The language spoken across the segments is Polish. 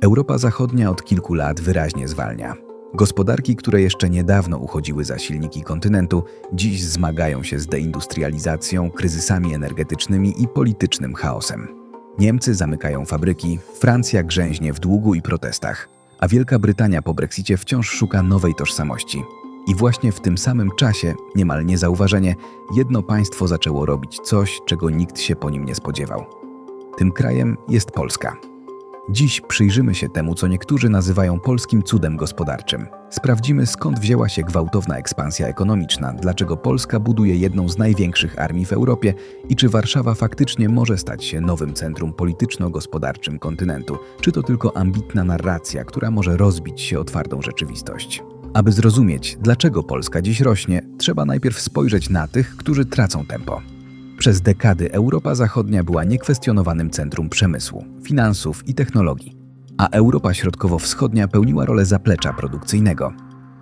Europa Zachodnia od kilku lat wyraźnie zwalnia. Gospodarki, które jeszcze niedawno uchodziły za silniki kontynentu, dziś zmagają się z deindustrializacją, kryzysami energetycznymi i politycznym chaosem. Niemcy zamykają fabryki, Francja grzęźnie w długu i protestach, a Wielka Brytania po Brexicie wciąż szuka nowej tożsamości. I właśnie w tym samym czasie, niemal niezauważenie, jedno państwo zaczęło robić coś, czego nikt się po nim nie spodziewał. Tym krajem jest Polska. Dziś przyjrzymy się temu, co niektórzy nazywają polskim cudem gospodarczym. Sprawdzimy, skąd wzięła się gwałtowna ekspansja ekonomiczna, dlaczego Polska buduje jedną z największych armii w Europie i czy Warszawa faktycznie może stać się nowym centrum polityczno-gospodarczym kontynentu, czy to tylko ambitna narracja, która może rozbić się o twardą rzeczywistość. Aby zrozumieć, dlaczego Polska dziś rośnie, trzeba najpierw spojrzeć na tych, którzy tracą tempo. Przez dekady Europa Zachodnia była niekwestionowanym centrum przemysłu, finansów i technologii, a Europa Środkowo-Wschodnia pełniła rolę zaplecza produkcyjnego.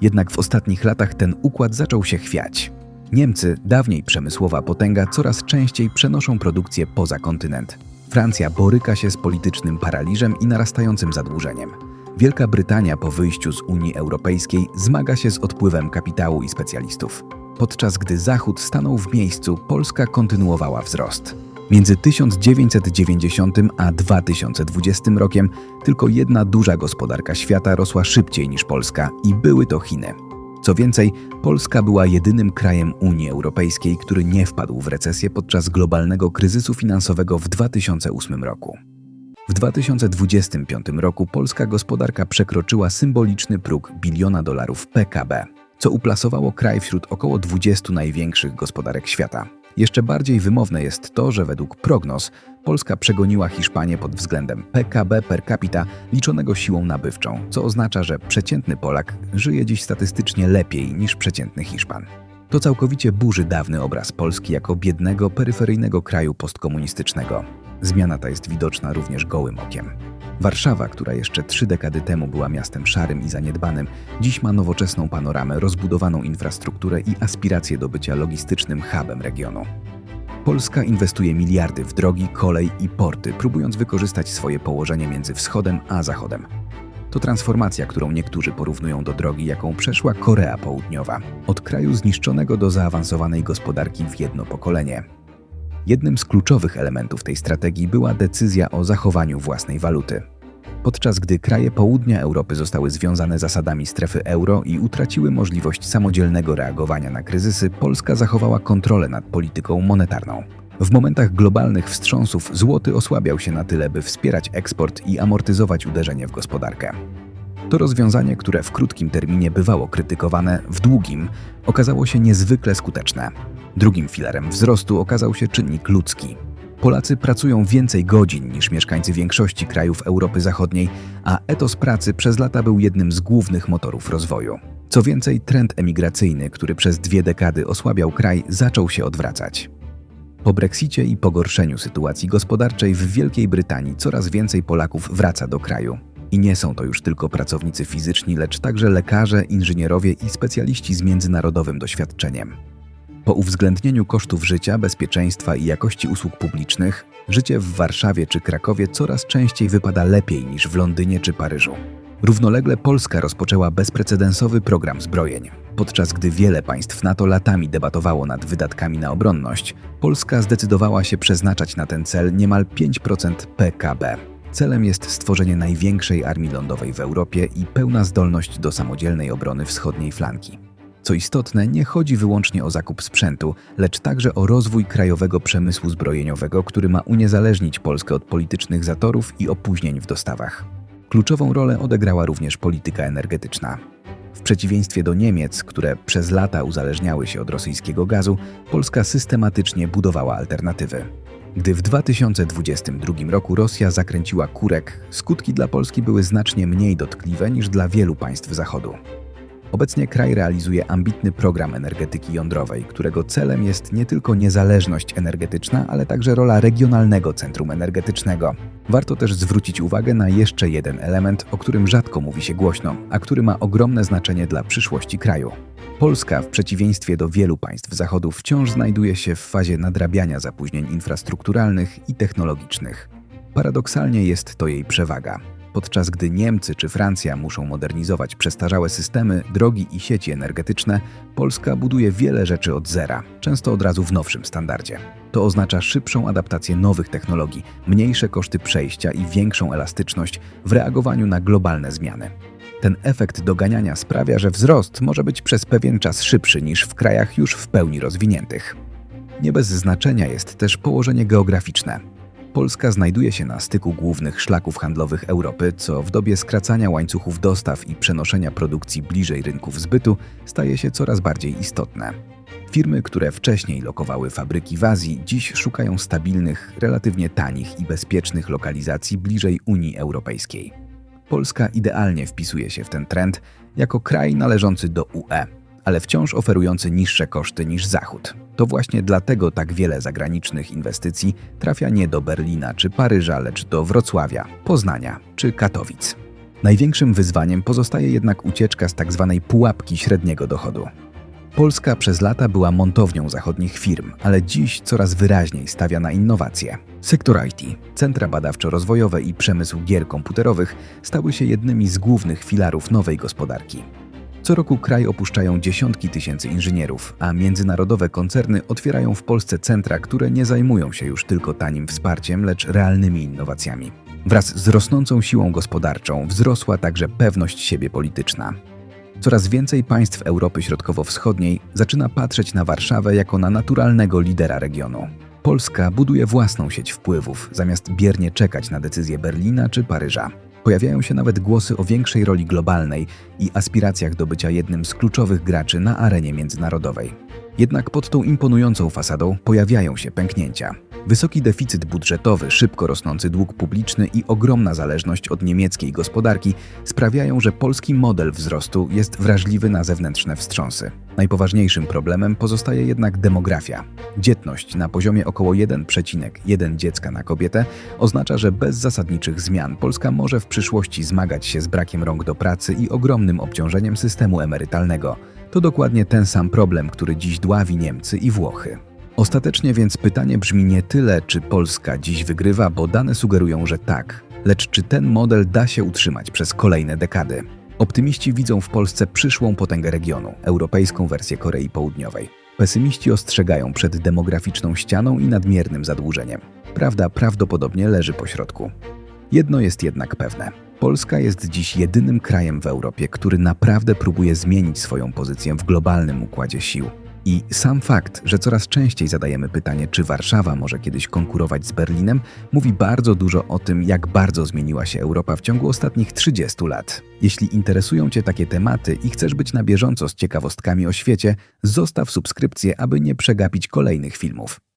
Jednak w ostatnich latach ten układ zaczął się chwiać. Niemcy, dawniej przemysłowa potęga, coraz częściej przenoszą produkcję poza kontynent. Francja boryka się z politycznym paraliżem i narastającym zadłużeniem. Wielka Brytania po wyjściu z Unii Europejskiej zmaga się z odpływem kapitału i specjalistów. Podczas gdy Zachód stanął w miejscu, Polska kontynuowała wzrost. Między 1990 a 2020 rokiem tylko jedna duża gospodarka świata rosła szybciej niż Polska i były to Chiny. Co więcej, Polska była jedynym krajem Unii Europejskiej, który nie wpadł w recesję podczas globalnego kryzysu finansowego w 2008 roku. W 2025 roku polska gospodarka przekroczyła symboliczny próg biliona dolarów PKB co uplasowało kraj wśród około 20 największych gospodarek świata. Jeszcze bardziej wymowne jest to, że według prognoz Polska przegoniła Hiszpanię pod względem PKB per capita liczonego siłą nabywczą, co oznacza, że przeciętny Polak żyje dziś statystycznie lepiej niż przeciętny Hiszpan. To całkowicie burzy dawny obraz Polski jako biednego, peryferyjnego kraju postkomunistycznego. Zmiana ta jest widoczna również gołym okiem. Warszawa, która jeszcze trzy dekady temu była miastem szarym i zaniedbanym, dziś ma nowoczesną panoramę, rozbudowaną infrastrukturę i aspiracje do bycia logistycznym hubem regionu. Polska inwestuje miliardy w drogi, kolej i porty, próbując wykorzystać swoje położenie między wschodem a zachodem. To transformacja, którą niektórzy porównują do drogi, jaką przeszła Korea Południowa, od kraju zniszczonego do zaawansowanej gospodarki w jedno pokolenie. Jednym z kluczowych elementów tej strategii była decyzja o zachowaniu własnej waluty. Podczas gdy kraje południa Europy zostały związane zasadami strefy euro i utraciły możliwość samodzielnego reagowania na kryzysy, Polska zachowała kontrolę nad polityką monetarną. W momentach globalnych wstrząsów złoty osłabiał się na tyle, by wspierać eksport i amortyzować uderzenie w gospodarkę. To rozwiązanie, które w krótkim terminie bywało krytykowane, w długim okazało się niezwykle skuteczne. Drugim filarem wzrostu okazał się czynnik ludzki. Polacy pracują więcej godzin niż mieszkańcy większości krajów Europy Zachodniej, a etos pracy przez lata był jednym z głównych motorów rozwoju. Co więcej, trend emigracyjny, który przez dwie dekady osłabiał kraj, zaczął się odwracać. Po Brexicie i pogorszeniu sytuacji gospodarczej w Wielkiej Brytanii coraz więcej Polaków wraca do kraju. I nie są to już tylko pracownicy fizyczni, lecz także lekarze, inżynierowie i specjaliści z międzynarodowym doświadczeniem. Po uwzględnieniu kosztów życia, bezpieczeństwa i jakości usług publicznych, życie w Warszawie czy Krakowie coraz częściej wypada lepiej niż w Londynie czy Paryżu. Równolegle Polska rozpoczęła bezprecedensowy program zbrojeń. Podczas gdy wiele państw NATO latami debatowało nad wydatkami na obronność, Polska zdecydowała się przeznaczać na ten cel niemal 5% PKB. Celem jest stworzenie największej armii lądowej w Europie i pełna zdolność do samodzielnej obrony wschodniej flanki. Co istotne, nie chodzi wyłącznie o zakup sprzętu, lecz także o rozwój krajowego przemysłu zbrojeniowego, który ma uniezależnić Polskę od politycznych zatorów i opóźnień w dostawach. Kluczową rolę odegrała również polityka energetyczna. W przeciwieństwie do Niemiec, które przez lata uzależniały się od rosyjskiego gazu, Polska systematycznie budowała alternatywy. Gdy w 2022 roku Rosja zakręciła kurek, skutki dla Polski były znacznie mniej dotkliwe niż dla wielu państw Zachodu. Obecnie kraj realizuje ambitny program energetyki jądrowej, którego celem jest nie tylko niezależność energetyczna, ale także rola regionalnego centrum energetycznego. Warto też zwrócić uwagę na jeszcze jeden element, o którym rzadko mówi się głośno, a który ma ogromne znaczenie dla przyszłości kraju. Polska, w przeciwieństwie do wielu państw Zachodu, wciąż znajduje się w fazie nadrabiania zapóźnień infrastrukturalnych i technologicznych. Paradoksalnie jest to jej przewaga. Podczas gdy Niemcy czy Francja muszą modernizować przestarzałe systemy, drogi i sieci energetyczne, Polska buduje wiele rzeczy od zera, często od razu w nowszym standardzie. To oznacza szybszą adaptację nowych technologii, mniejsze koszty przejścia i większą elastyczność w reagowaniu na globalne zmiany. Ten efekt doganiania sprawia, że wzrost może być przez pewien czas szybszy niż w krajach już w pełni rozwiniętych. Nie bez znaczenia jest też położenie geograficzne. Polska znajduje się na styku głównych szlaków handlowych Europy, co w dobie skracania łańcuchów dostaw i przenoszenia produkcji bliżej rynków zbytu staje się coraz bardziej istotne. Firmy, które wcześniej lokowały fabryki w Azji, dziś szukają stabilnych, relatywnie tanich i bezpiecznych lokalizacji bliżej Unii Europejskiej. Polska idealnie wpisuje się w ten trend jako kraj należący do UE, ale wciąż oferujący niższe koszty niż Zachód. To właśnie dlatego tak wiele zagranicznych inwestycji trafia nie do Berlina czy Paryża, lecz do Wrocławia, Poznania czy Katowic. Największym wyzwaniem pozostaje jednak ucieczka z tzw. pułapki średniego dochodu. Polska przez lata była montownią zachodnich firm, ale dziś coraz wyraźniej stawia na innowacje. Sektor IT, centra badawczo-rozwojowe i przemysł gier komputerowych stały się jednymi z głównych filarów nowej gospodarki. Co roku kraj opuszczają dziesiątki tysięcy inżynierów, a międzynarodowe koncerny otwierają w Polsce centra, które nie zajmują się już tylko tanim wsparciem, lecz realnymi innowacjami. Wraz z rosnącą siłą gospodarczą wzrosła także pewność siebie polityczna. Coraz więcej państw Europy Środkowo-Wschodniej zaczyna patrzeć na Warszawę jako na naturalnego lidera regionu. Polska buduje własną sieć wpływów, zamiast biernie czekać na decyzje Berlina czy Paryża. Pojawiają się nawet głosy o większej roli globalnej i aspiracjach do bycia jednym z kluczowych graczy na arenie międzynarodowej. Jednak pod tą imponującą fasadą pojawiają się pęknięcia. Wysoki deficyt budżetowy, szybko rosnący dług publiczny i ogromna zależność od niemieckiej gospodarki sprawiają, że polski model wzrostu jest wrażliwy na zewnętrzne wstrząsy. Najpoważniejszym problemem pozostaje jednak demografia. Dzietność na poziomie około 1,1 dziecka na kobietę oznacza, że bez zasadniczych zmian Polska może w przyszłości zmagać się z brakiem rąk do pracy i ogromnym obciążeniem systemu emerytalnego. To dokładnie ten sam problem, który dziś dławi Niemcy i Włochy. Ostatecznie więc pytanie brzmi nie tyle, czy Polska dziś wygrywa, bo dane sugerują, że tak, lecz czy ten model da się utrzymać przez kolejne dekady. Optymiści widzą w Polsce przyszłą potęgę regionu, europejską wersję Korei Południowej. Pesymiści ostrzegają przed demograficzną ścianą i nadmiernym zadłużeniem. Prawda prawdopodobnie leży pośrodku. Jedno jest jednak pewne. Polska jest dziś jedynym krajem w Europie, który naprawdę próbuje zmienić swoją pozycję w globalnym układzie sił. I sam fakt, że coraz częściej zadajemy pytanie, czy Warszawa może kiedyś konkurować z Berlinem, mówi bardzo dużo o tym, jak bardzo zmieniła się Europa w ciągu ostatnich 30 lat. Jeśli interesują Cię takie tematy i chcesz być na bieżąco z ciekawostkami o świecie, zostaw subskrypcję, aby nie przegapić kolejnych filmów.